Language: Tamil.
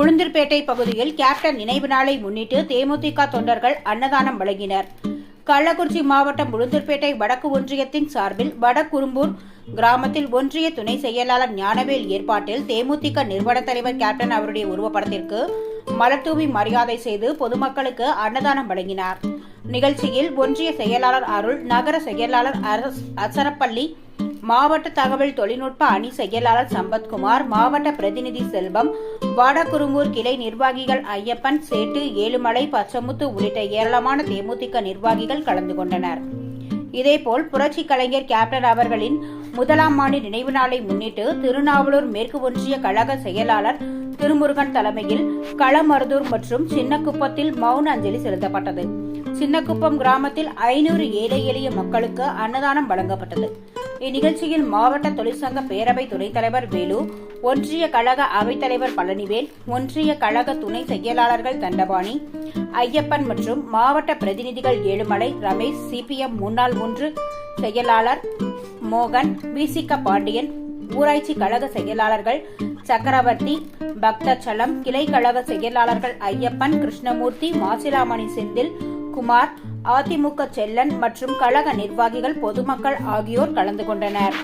உளுந்தூர்பேட்டை பகுதியில் கேப்டன் நினைவு நாளை முன்னிட்டு தேமுதிக தொண்டர்கள் அன்னதானம் வழங்கினர். கள்ளக்குறிச்சி மாவட்டம் உளுந்தூர்பேட்டை வடக்கு ஒன்றியத்தின் சார்பில் வடகுரும்பூர் கிராமத்தில் ஒன்றிய துணை செயலாளர் ஞானவேல் ஏற்பாட்டில் தேமுதிக நிறுவன தலைவர் கேப்டன் அவருடைய உருவப்படத்திற்கு மலர்தூவி மரியாதை செய்து பொதுமக்களுக்கு அன்னதானம் வழங்கினார். நிகழ்ச்சியில் ஒன்றிய செயலாளர் அருள் நகர செயலாளர் அரஸ்- அசரப்பள்ளி மாவட்ட தகவல் தொழில்நுட்ப அணி செயலாளர் சம்பத்குமார் மாவட்ட பிரதிநிதி செல்வம் வடகுருங்கூர் கிளை நிர்வாகிகள் ஐயப்பன் சேட்டு ஏழுமலை பச்சமுத்து உள்ளிட்ட ஏராளமான தேமுதிக நிர்வாகிகள் கலந்து கொண்டனர். இதேபோல் புரட்சி கலைஞர் கேப்டன் அவர்களின் முதலாம் ஆண்டு நினைவு நாளை முன்னிட்டு திருநாவலூர் மேற்கு ஒன்றிய கழக செயலாளர் திருமுருகன் தலைமையில் களமருதூர் மற்றும் சின்னக்குப்பத்தில் மௌன அஞ்சலி செலுத்தப்பட்டது. சின்னக்குப்பம் கிராமத்தில் ஐநூறு ஏழை எளிய மக்களுக்கு அன்னதானம் வழங்கப்பட்டது. இந்நிகழ்ச்சியில் மாவட்ட தொழிற்சங்க பேரவை துணைத் தலைவர் வேலு ஒன்றிய கழக அவைத்தலைவர் பழனிவேல் ஒன்றிய கழக துணை செயலாளர்கள் தண்டபாணி ஐயப்பன் மற்றும் மாவட்ட பிரதிநிதிகள் ஏழுமலை ரமேஷ் சிபிஎம் முன்னாள் ஒன்று செயலாளர் மோகன் விசிக பாண்டியன் ஊராட்சி கழக செயலாளர்கள் சக்கரவர்த்தி பக்தச்சலம் கிளை கழக செயலாளர்கள் ஐயப்பன் கிருஷ்ணமூர்த்தி மாசிலாமணி செந்தில் குமார் அதிமுக செல்லன் மற்றும் கழக நிர்வாகிகள் பொதுமக்கள் ஆகியோர் கலந்து கொண்டனர்.